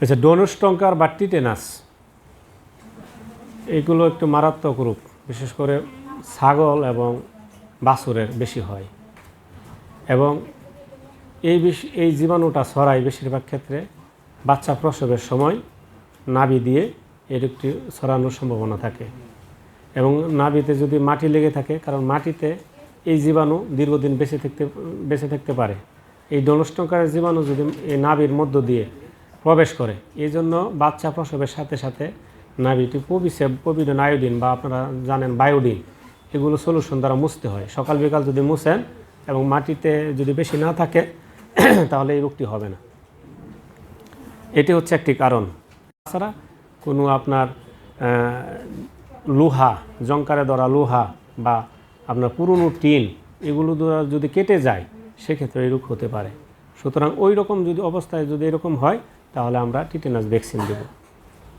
আচ্ছা ডোনস্টঙ্কার বা টিটেনাস এগুলো একটু মারাত্মক রূপ, বিশেষ করে ছাগল এবং বাছুরের বেশি হয়। এবং এই বিষ এই জীবাণুটা ছড়ায় বেশিরভাগ ক্ষেত্রে বাচ্চা প্রসবের সময় নাভি দিয়ে এর একটি ছড়ানোর সম্ভাবনা থাকে। এবং নাভিতে যদি মাটি লেগে থাকে, কারণ মাটিতে এই জীবাণু দীর্ঘদিন বেঁচে থাকতে বেঁচে থাকতে পারে। এই ডনস্টঙ্কারের জীবাণু যদি এই নাভির মধ্য দিয়ে প্রবেশ করে। এই জন্য বাচ্চা প্রসবের সাথে সাথে নাভিটি পবিসেব পবিডন আয়োডিন বা আপনারা জানেন বায়োডিন এগুলো সলিউশন দ্বারা মুছতে হয়। সকাল বিকাল যদি মুছেন এবং মাটিতে যদি বেশি না থাকে, তাহলে এই রোগটি হবে না। এটি হচ্ছে একটি কারণ। তাছাড়া কোনো আপনার লোহা জঙ্কারে ধরা লোহা বা আপনার পুরনো টিন, এগুলো দ্বারা যদি কেটে যায়, সেক্ষেত্রে এই রোগ হতে পারে। সুতরাং ওই রকম যদি অবস্থায় যদি এরকম হয় তাহলে আমরা টিটেনাস ভ্যাকসিন দেব।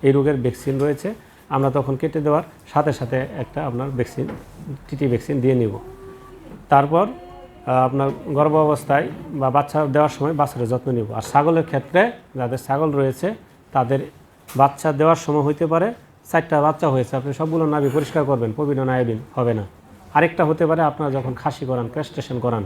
এই রোগের ভ্যাকসিন রয়েছে, আমরা তখন কেটে দেওয়ার সাথে সাথে একটা আপনার ভ্যাকসিন, টিটি ভ্যাকসিন দিয়ে নিব। তারপর আপনার গর্ভ অবস্থায় বা বাচ্চা দেওয়ার সময় বাচ্চার যত্ন নিব। আর ছাগলের ক্ষেত্রে যাদের ছাগল রয়েছে, তাদের বাচ্চা দেওয়ার সময় হইতে পারে, চারটা বাচ্চা হয়েছে, আপনি সবগুলো নাভি পরিষ্কার করবেন পবিডন আয়োডিন হবে না। আরেকটা হতে পারে, আপনারা যখন খাসি করান, ক্রেস্টেশন করান,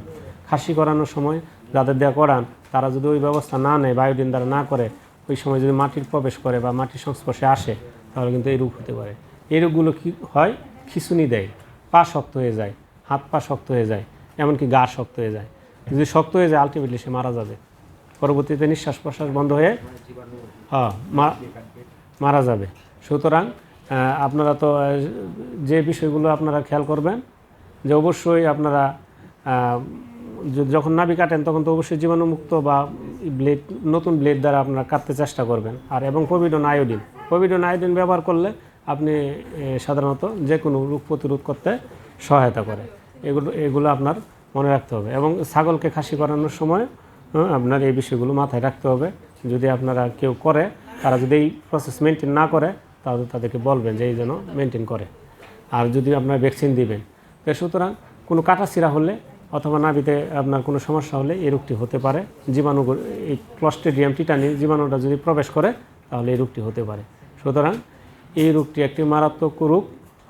খাসি করানোর সময় যাদের দেওয়া করান তারা যদি ওই ব্যবস্থা না নেয় বায়োডিন দ্বারা না করে, ওই সময় যদি মাটির প্রবেশ করে বা মাটির সংস্পর্শে আসে, তাহলে কিন্তু এই রোগ হতে পারে। এই রোগগুলো কী হয়? খিঁচুনি দেয়, পা শক্ত হয়ে যায়, হাত পা শক্ত হয়ে যায়, এমনকি গা শক্ত হয়ে যায়। যদি শক্ত হয়ে যায় আলটিমেটলি সে মারা যাবে। পরবর্তীতে নিঃশ্বাস প্রশ্বাস বন্ধ হয়ে হ্যাঁ মারা যাবে। সুতরাং আপনারা তো যে বিষয়গুলো আপনারা খেয়াল করবেন, যে অবশ্যই আপনারা যখন নাবি কাটেন তখন তো অবশ্যই জীবাণুমুক্ত বা ব্লেড নতুন ব্লেড দ্বারা আপনারা কাটতে চেষ্টা করবেন। আর এবং কোভিডন আয়োডিন। কোভিডন আয়োডিন ব্যবহার করলে আপনি সাধারণত যে কোনো রোগ প্রতিরোধ করতে সহায়তা করে। এগুলো এগুলো আপনার মনে রাখতে হবে। এবং ছাগলকে খাসি করানোর সময় হ্যাঁ, আপনার এই বিষয়গুলো মাথায় রাখতে হবে। যদি আপনারা কেউ করে তারা যদি এই প্রসেস মেনটেন না করে তাহলে তাদেরকে বলবেন যে এই যেন মেনটেন করে। আর যদি আপনার ভ্যাকসিন দিবেন সুতরাং কোনো কাটা কাটাছিড়া হলে অথবা নাভিতে আপনার কোনো সমস্যা হলে এই রোগটি হতে পারে। জীবাণু এই ক্লস্টেডিয়াম টিটানি জীবাণুটা যদি প্রবেশ করে, তাহলে এই রোগটি হতে পারে। সুতরাং এই রোগটি একটি মারাত্মক রোগ,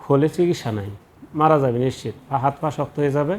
হলে চিকিৎসা নাই। মারা যাবে নিশ্চিত। বা হাত পা শক্ত হয়ে যাবে।